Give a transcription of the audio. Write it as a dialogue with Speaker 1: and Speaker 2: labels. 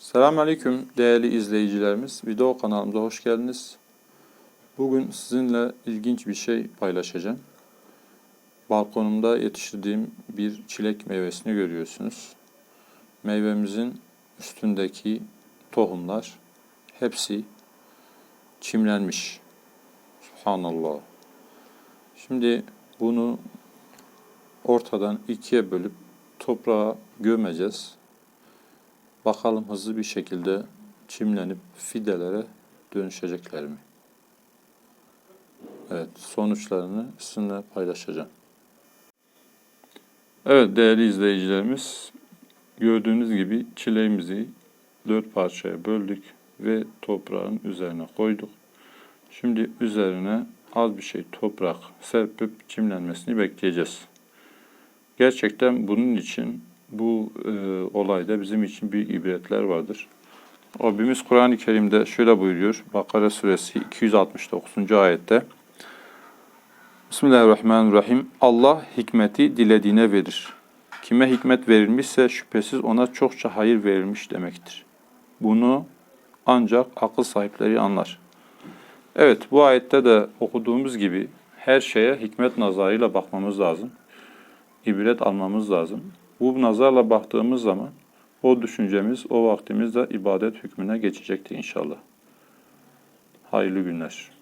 Speaker 1: Selamünaleyküm değerli izleyicilerimiz. Video kanalımıza hoş geldiniz. Bugün sizinle ilginç bir şey paylaşacağım. Balkonumda yetiştirdiğim bir çilek meyvesini görüyorsunuz. Meyvemizin üstündeki tohumlar hepsi çimlenmiş. Subhanallah. Şimdi bunu ortadan ikiye bölüp toprağa gömeceğiz. Bakalım hızlı bir şekilde çimlenip fidelere dönüşecekler mi? Evet, sonuçlarını sizinle paylaşacağım. Evet değerli izleyicilerimiz, gördüğünüz gibi çileğimizi dört parçaya böldük ve toprağın üzerine koyduk. Şimdi üzerine az bir şey toprak serpip çimlenmesini bekleyeceğiz. Gerçekten bunun için bu e, olayda bizim için büyük ibretler vardır. Rabbimiz Kur'an-ı Kerim'de şöyle buyuruyor. Bakara suresi 269. ayette. Bismillahirrahmanirrahim. Allah hikmeti dilediğine verir. Kime hikmet verilmişse şüphesiz ona çokça hayır verilmiş demektir. Bunu ancak akıl sahipleri anlar. Evet bu ayette de okuduğumuz gibi her şeye hikmet nazarıyla bakmamız lazım. İbret almamız lazım. Bu nazarla baktığımız zaman o düşüncemiz, o vaktimizde ibadet hükmüne geçecektir inşallah. Hayırlı günler.